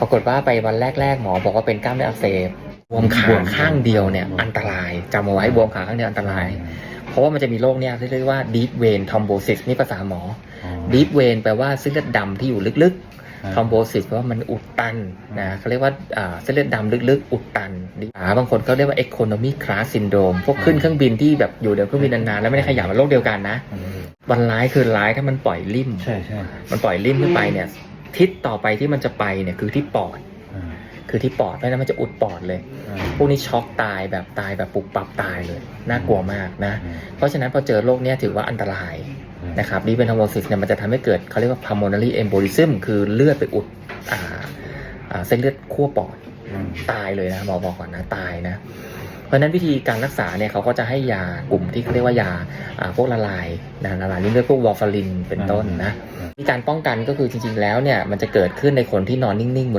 ปรากฏว่าไปวันแรก ๆ หมอบอกว่าเป็นกล้ามเนื้ออักเสบบวมขาข้างเดียวเนี่ยอันตรายจำเอาไว้บวมขาข้างเดียวอันตราย เพราะว่ามันจะมีโรคเนี่ยที่เรียกว่า deep vein thrombosis นี่ภาษาหมอ deep vein แปลว่าเส้นเลือดดำที่อยู่ลึกๆ thrombosis แปลว่ามันอุดตันนะเขาเรียกว่าอ่าเส้นเลือดดำลึกๆ อุดตันอ่าบางคนเขาเรียกว่า economy class syndrome พวกขึ้นเครื่องบินที่แบบอยู่เดี๋ยวเครื่องบินนานๆ แล้วไม่ได้ขยับมันโรคเดียวกันนะ วันร้ายคือร้ายถ้ามันปล่อยลิ่มใช่ใช่มันปล่อยลิ่มขึ้นไปเนี่ย ทิศต่อไปที่มันจะไปเนี่ยคือที่ปอดอ่าคือที่ปอดเพราะฉะนั้นมันจะอุดปอดเลยอ่าพวกนี้ช็อกตายแบบตายแบบปุบปับตายเลย น่ากลัวมากนะ เพราะฉะนั้นพอเจอโรคเนี้ยถือว่าอันตรายนะครับดีเป็นทอมโมซิสเนี่ยมันจะทำให้เกิดเขาเรียกว่า pulmonary embolism คือเลือดไปอุดอ่าอ่าเส้นเลือดขั้วปอดอืมตายเลยนะหมอบอกก่อนนะตายนะ เพราะฉะนั้นวิธีการรักษาเนี่ยเขาก็จะให้ยากลุ่มที่เขาเรียกว่ายาอ่าพวกละลายนะละลายนี่เรียกพวกวอร์ฟารินเป็นต้นนะอืมมีการป้องกันก็คือจริงๆแล้วเนี่ยมันจะเกิดขึ้นในคนที่นอนนิ่งๆ